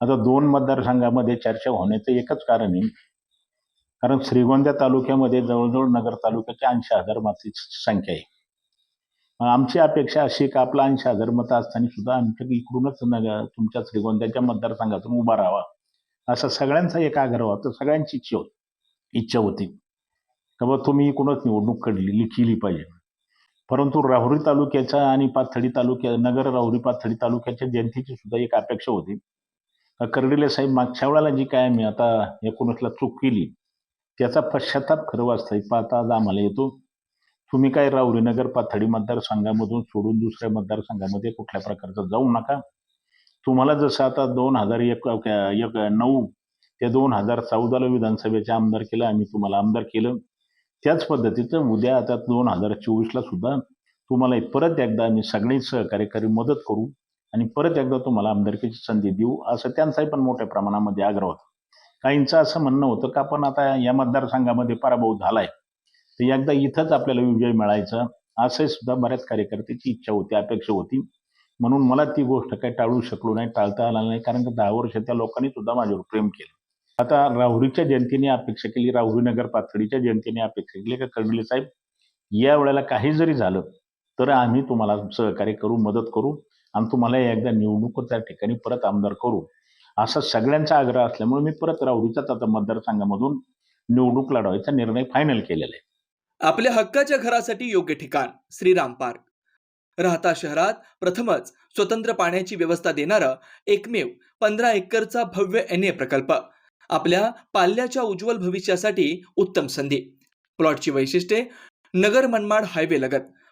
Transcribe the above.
आता दोन मतदारसंघामध्ये चर्चा होण्याचं एकच कारण आहे. कारण श्रीगोंदा तालुक्यामध्ये जवळजवळ नगर तालुक्याच्या ऐंशी हजार मताची संख्या आहे. आमची अपेक्षा अशी का आपला ऐंशी हजार मतं असताना सुद्धा आमच्या इकडूनच नगर तुमच्या श्रीगोंद्याच्या मतदारसंघातून उभा राहावा. असा सगळ्यांचा एक आग्रह होता. सगळ्यांची इच्छा होती. इच्छा होती. का बाबा तुम्ही इकडूनच निवडणूक काढली केली पाहिजे. परंतु राहुरी तालुक्याचा आणि पाथडी तालुक्या नगर राहुरी पाथडी तालुक्याच्या जनतेची सुद्धा एक अपेक्षा होती. कर्डिले साहेब मागच्या वेळेला जी काय आम्ही आता एकोणीसला चूक केली त्याचा पश्चाताप खरं वाचता पाहता आज आम्हाला येतो. तुम्ही काय राऊरीनगर नगर मतदारसंघामधून सोडून दुसऱ्या मतदारसंघामध्ये कुठल्या प्रकारचं जाऊ नका. तुम्हाला जसं आता दोन हजार एक एक नऊ ते दोन हजार चौदाला विधानसभेचे आमदार केलं आम्ही तुम्हाला आमदार केलं. त्याच पद्धतीचं उद्या आता दोन हजार चोवीसला सुद्धा तुम्हाला परत एकदा आम्ही सगळे सहकार्यकारी मदत करू. आणि परत एकदा तुम्हाला आमदारकीची संधी देऊ असं त्यांचाही पण मोठ्या प्रमाणामध्ये आग्रह होता. काहींचं असं म्हणणं होतं का आपण आता या मतदारसंघामध्ये पराभव झालाय. तर एकदा इथंच आपल्याला विजय मिळायचा असंही सुद्धा बऱ्याच कार्यकर्त्याची इच्छा होती अपेक्षा होती. म्हणून मला ती गोष्ट काही टाळू शकलो नाही टाळता आला नाही कारण दहा वर्ष त्या लोकांनी सुद्धा माझ्यावर प्रेम केलं. आता राहुरीच्या जनतेने अपेक्षा केली राहुरी नगर पाथर्डीच्या जनतेने अपेक्षा केली का कडले साहेब? या वेळेला काही जरी झालं तर आम्ही तुम्हाला सहकार्य करू मदत करू. आणि तुम्हाला एकदा निवडणूक त्या ठिकाणी परत आमदार करू असा सगळ्यांचा आग्रह असल्यामुळे मी परत राहुरीचाच आता मतदारसंघामधून निवडणूक लढवायचा निर्णय फायनल केलेला आहे. आपल्या हक्काच्या घरासाठी योग्य ठिकाण श्रीराम पार्क. राहता शहरात प्रथमच स्वतंत्र पाण्याची व्यवस्था देणारा एकमेव पंधरा एकरचा भव्य एन ए प्रकल्प. आपल्या पाल्याच्या उज्ज्वल भविष्यासाठी उत्तम संधी. प्लॉटची वैशिष्ट्ये नगर मनमाड हायवे लगत.